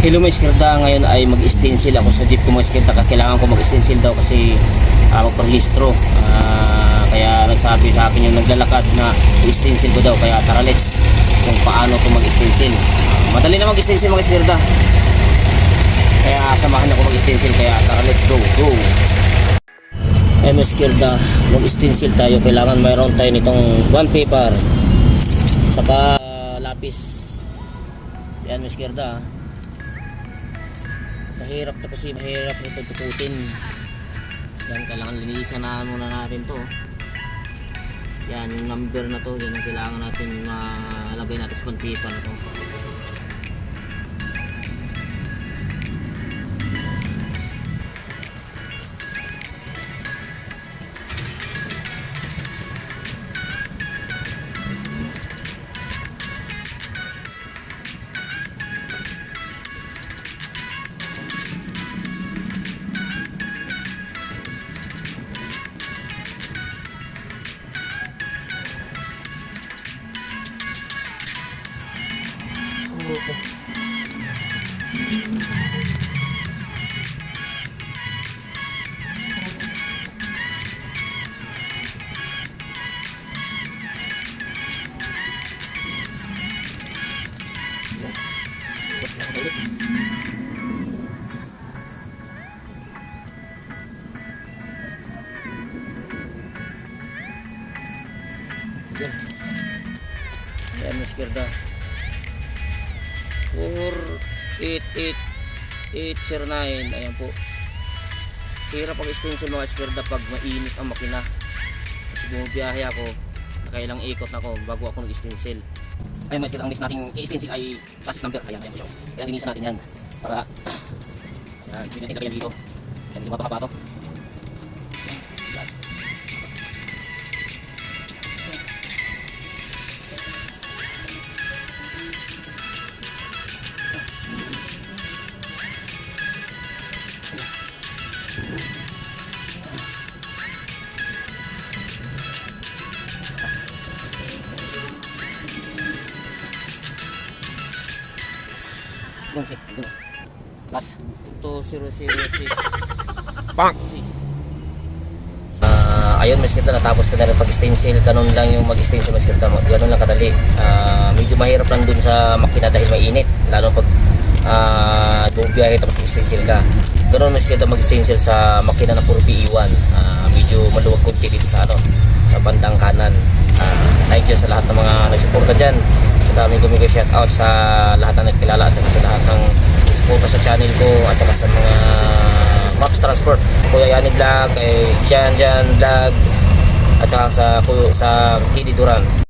Hello mga iskerda, ngayon ay mag-stencil ako sa jeep ko mga iskerda. Kailangan ko mag-stencil daw kasi uh, magparehistro. Ah, kaya nagsabi sa akin yung naglalakad na i-stencil ko daw. Kaya tara let's kung paano ko mag-stencil. Ah, madali na mag-stencil mga iskerda. Kaya samahan ako mag-stencil. Kaya tara let's go, go. Eh mga iskerda, mag-stencil tayo. Kailangan mayroon tayo nitong one paper. Saka lapis. Yan mga iskerda ah. Mahirap to kasi mahirap ito tukutin. Yan, kailangan linisan na muna natin to. Yan, yung number na to, yan ang kailangan natin malagay natin sa panpipa na to. Yan. Yan, Miss Kirda. 488809. Ayan po. Hirap pag stencil mga iskerda pag mainit ang makina. Kasi bumibiyahe ako, nakailang ikot na ako bago ako nag-stencil. Ayan mga iskerda, ang next nating i-stencil ay chassis number. Ayan, ayan po siya. Kaya linisan natin yan. Para, ayan, sinatin ka yan dito. Ayan, hindi mapakapato. Yung si, yung Last. 2006. Pang! Ah, ayun, mas kita natapos ko na rin pag-stencil. Ganun lang yung mag-stencil, mas kita. Ganun lang kadali. Ah, medyo mahirap lang dun sa makina dahil mainit. Lalo pag ah, bumibiyahe tapos mag-stencil ka. Ganun mas kita mag-stencil sa makina na puro PE1. Ah, medyo maluwag kunti dito sa ano, sa bandang kanan. Ah, thank you sa lahat ng mga nagsuporta dyan. Sa dami gumigo shout out sa lahat ng nagkilala at sa lahat ng suporta sa channel ko at saka sa mga Maps Transport. Kuya Yani Vlog, kay Jan Jan Vlog at saka sa, sa Kidi Duran.